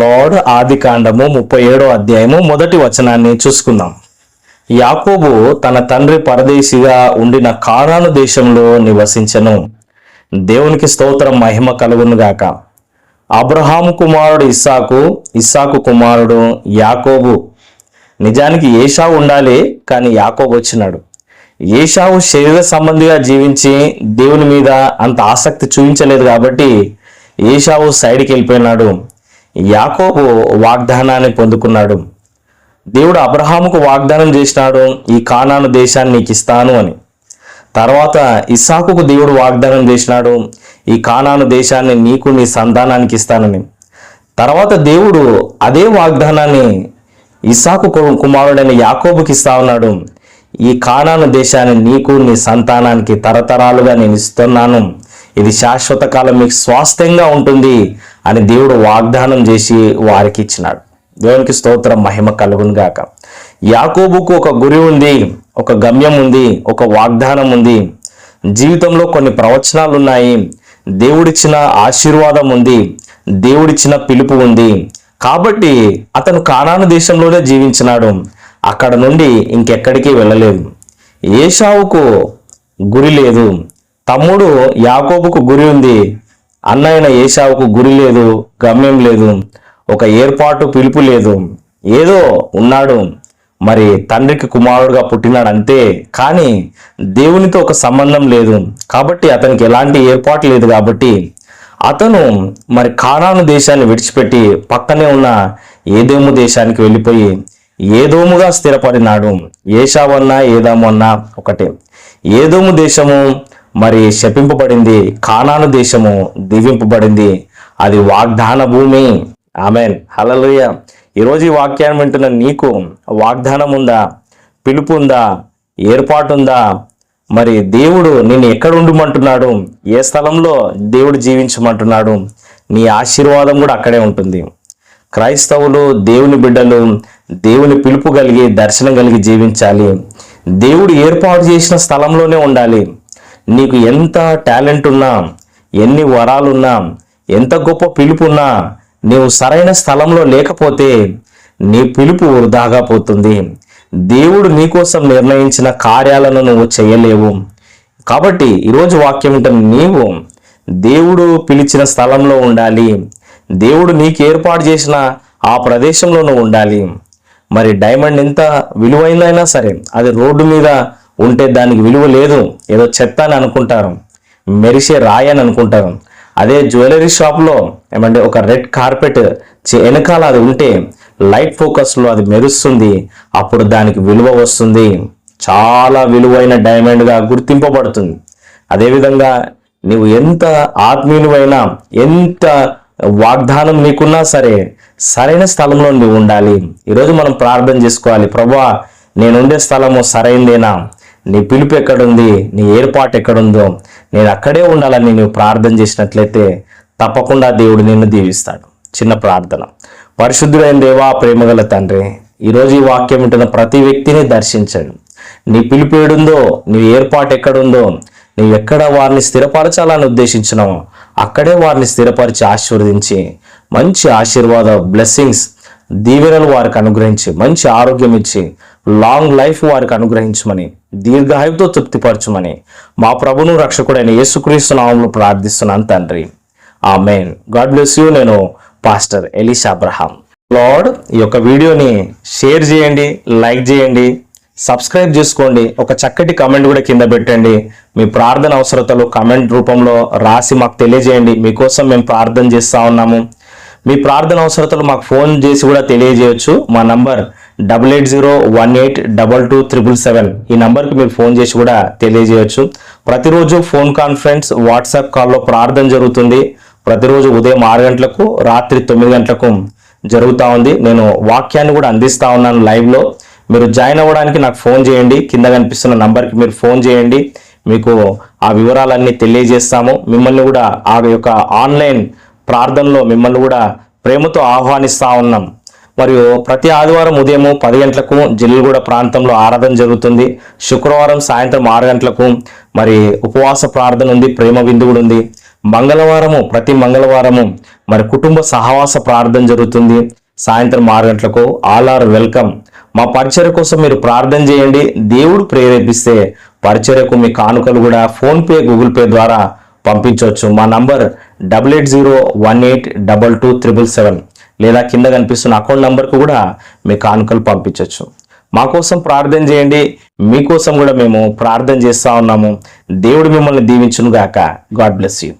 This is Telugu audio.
లార్డ్ ఆది కాండము ముప్పై ఏడో అధ్యాయము మొదటి వచనాన్ని చూసుకుందాం. యాకోబు తన తండ్రి పరదేశిగా ఉండిన కారాను దేశంలో నివసించను. దేవునికి స్తోత్రం మహిమ కలుగునుగాక అబ్రహాము కుమారుడు ఇస్సాకు ఇస్సాకు కుమారుడు యాకోబు. నిజానికి ఏషావు ఉండాలి కానీ యాకోబు వచ్చినాడు. ఏషావు శరీర సంబంధిగా జీవించి దేవుని మీద అంత ఆసక్తి చూపించలేదు కాబట్టి ఏషావు సైడ్కి వెళ్ళిపోయినాడు. యాకోబు వాగ్దానాన్ని పొందుకున్నాడు. దేవుడు అబ్రహాముకు వాగ్దానం చేసినాడు ఈ కానాను దేశాన్ని నీకు ఇస్తాను అని. తర్వాత ఇస్సాకుకు దేవుడు వాగ్దానం చేసినాడు ఈ కానాను దేశాన్ని నీకు నీ సంతానానికి ఇస్తానని. తర్వాత దేవుడు అదే వాగ్దానాన్ని ఇస్సాకు కుమారుడైన యాకోబుకి ఇస్తా ఉన్నాడు ఈ కానాను దేశాన్ని నీకు నీ సంతానానికి తరతరాలుగా నేను ఇస్తున్నాను. ఇది శాశ్వత కాలం మీకు స్వాస్థ్యంగా ఉంటుంది. అని దేవుడు వాగ్దానం చేసి వారికి ఇచ్చినాడు. దేవునికి స్తోత్రం మహిమ కలుగును గాక. యాకోబుకు ఒక గురి ఉంది ఒక గమ్యం ఉంది ఒక వాగ్దానం ఉంది. జీవితంలో కొన్ని ప్రవచనాలు ఉన్నాయి. దేవుడిచ్చిన ఆశీర్వాదం ఉంది. దేవుడిచ్చిన పిలుపు ఉంది. కాబట్టి అతను కానాను దేశంలోనే జీవించినాడు. అక్కడ నుండి ఇంకెక్కడికి వెళ్ళలేదు. ఏషావుకు గురి లేదు. తమ్ముడు యాకోబుకు గురి ఉంది. అన్నైన ఏషావుకు గురి లేదు గమ్యం లేదు ఒక ఏర్పాటు పిలుపు లేదు. ఏదో ఉన్నాడు మరి తండ్రికి కుమారుడుగా పుట్టినాడు అంతే కానీ దేవునితో ఒక సంబంధం లేదు. కాబట్టి అతనికి ఎలాంటి ఏర్పాటు లేదు కాబట్టి అతను మరి కానాను దేశాన్ని విడిచిపెట్టి పక్కనే ఉన్న ఏదేము దేశానికి వెళ్ళిపోయి ఏదోముగా స్థిరపడినాడు. ఏషావన్నా ఏదాము అన్నా ఒకటే. ఏదోము దేశము మరి శపింపబడింది కానాను దేశము దీవింపబడింది. అది వాగ్దాన భూమి. ఆమెన్. హలలుయ ఈరోజు ఈ వాక్యాన్ని వింటున్న నీకు వాగ్దానం ఉందా? పిలుపు ఉందా? ఏర్పాటు ఉందా? మరి దేవుడు నిన్ను ఎక్కడ ఉండమంటున్నాడు? ఏ స్థలంలో దేవుడు జీవించమంటున్నాడు? నీ ఆశీర్వాదం కూడా అక్కడే ఉంటుంది. క్రైస్తవులు దేవుని బిడ్డలు దేవుని పిలుపు కలిగి దర్శనం కలిగి జీవించాలి. దేవుడు ఏర్పాటు చేసిన స్థలంలోనే ఉండాలి. నీకు ఎంత టాలెంట్ ఉన్నా ఎన్ని వరాలున్నా ఎంత గొప్ప పిలుపు ఉన్నా నీవు సరైన స్థలంలో లేకపోతే నీ పిలుపు వృధాగా పోతుంది. దేవుడు నీకోసం నిర్ణయించిన కార్యాలను నువ్వు చేయలేవు. కాబట్టి ఈరోజు వాక్యం వింటున్న నీవు దేవుడు పిలిచిన స్థలంలో ఉండాలి. దేవుడు నీకు ఏర్పాటు చేసిన ఆ ప్రదేశంలో నువ్వు ఉండాలి. మరి డైమండ్ ఎంత విలువైందైనా సరే అది రోడ్డు మీద ఉంటే దానికి విలువ లేదు. ఏదో చెత్త అని అనుకుంటారు. మెరిసే రాయి అని అనుకుంటారు. అదే జ్యువెలరీ షాప్లో ఏమంటే ఒక రెడ్ కార్పెట్ వెనకాల అది ఉంటే లైట్ ఫోకస్లో అది మెరుస్తుంది. అప్పుడు దానికి విలువ వస్తుంది. చాలా విలువైన డైమండ్గా గుర్తింపబడుతుంది. అదేవిధంగా నీవు ఎంత ఆత్మీయునివైనా ఎంత వాగ్దానం నీకున్నా సరే సరైన స్థలంలో నువ్వు ఉండాలి. ఈరోజు మనం ప్రార్థన చేసుకోవాలి. ప్రభా నేనుండే స్థలము సరైందేనా? నీ పిలుపు ఎక్కడుంది? నీ ఏర్పాటు ఎక్కడుందో? నేను అక్కడే ఉండాలని నువ్వు ప్రార్థన చేసినట్లయితే తప్పకుండా దేవుడు నిన్ను దీవిస్తాడు. చిన్న ప్రార్థన. పరిశుద్ధుడైన దేవా ప్రేమగల తండ్రి ఈరోజు ఈ వాక్యం ఉంటున్న ప్రతి వ్యక్తిని దర్శించండి. నీ పిలుపు ఏడుందో? నీ ఏర్పాటు ఎక్కడుందో? నీవు ఎక్కడ వారిని స్థిరపరచాలని ఉద్దేశించినావు అక్కడే వారిని స్థిరపరిచి ఆశీర్వదించి మంచి ఆశీర్వాద బ్లెస్సింగ్స్ దీవెనలు వారికి అనుగ్రహించి మంచి ఆరోగ్యం ఇచ్చి లాంగ్ లైఫ్ వారికి అనుగ్రహించమని దీర్ఘాయువుతో తృప్తిపరచమని మా ప్రభును రక్షకుడైన యేసుక్రీస్తు నామంలో ప్రార్థిస్తున్నాను తండ్రి. Amen God bless you. నేను పాస్టర్ ఎలిస్ అబ్రహాం. లార్డ్ ఈ యొక్క వీడియోని షేర్ చేయండి లైక్ చేయండి సబ్స్క్రైబ్ చేసుకోండి ఒక చక్కటి కమెంట్ కూడా కింద పెట్టండి. మీ ప్రార్థన అవసరతలు కమెంట్ రూపంలో రాసి మాకు తెలియజేయండి. మీకోసం మేము ప్రార్థన చేస్తూ ఉన్నాము. మీ ప్రార్థన అవసరతలు మాకు ఫోన్ చేసి కూడా తెలియజేయచ్చు. మా number double eight zero one eight double two triple seven ఈ నంబర్కి మీరు ఫోన్ చేసి కూడా తెలియజేయచ్చు. ప్రతిరోజు ఫోన్ కాన్ఫరెన్స్ వాట్సాప్ కాల్లో ప్రార్థన జరుగుతుంది. ప్రతిరోజు ఉదయం ఆరు గంటలకు రాత్రి తొమ్మిది గంటలకు జరుగుతూ ఉంది. నేను వాక్యాన్ని కూడా అందిస్తా ఉన్నాను లైవ్లో. మీరు జాయిన్ అవ్వడానికి నాకు ఫోన్ చేయండి. కింద కనిపిస్తున్న నంబర్కి మీరు ఫోన్ చేయండి. మీకు ఆ వివరాలన్నీ తెలియజేస్తాము. మిమ్మల్ని కూడా ఆ యొక్క ఆన్లైన్ ప్రార్థనలో మిమ్మల్ని కూడా ప్రేమతో ఆహ్వానిస్తా ఉన్నాం. మరియు ప్రతి ఆదివారం ఉదయం పది గంటలకు జిల్లుగూడ ప్రాంతంలో ఆరాధన జరుగుతుంది. శుక్రవారం సాయంత్రం ఆరు గంటలకు మరి ఉపవాస ప్రార్థన ఉంది ప్రేమ విందు కూడా ఉంది. మంగళవారము ప్రతి మంగళవారము మరి కుటుంబ సహవాస ప్రార్థన జరుగుతుంది. సాయంత్రం ఆరు గంటలకు ఆల్ ఆర్ వెల్కమ్. మా పరిచర్య కోసం మీరు ప్రార్థన చేయండి. దేవుడు ప్రేరేపిస్తే పరిచర్యకు మీ కానుకలు కూడా ఫోన్పే గూగుల్ పే ద్వారా పంపించవచ్చు. మా number double eight zero one eight double two triple seven లేదా కింద కనిపిస్తున్న అకౌంట్ నంబర్కు కూడా మీ కానుకలు పంపించవచ్చు మా కోసం ప్రార్థన చేయండి. మీకోసం కూడా మేము ప్రార్థన చేస్తా ఉన్నాము. దేవుడు మిమ్మల్ని దీవించును గాక గాడ్ బ్లెస్ యూ.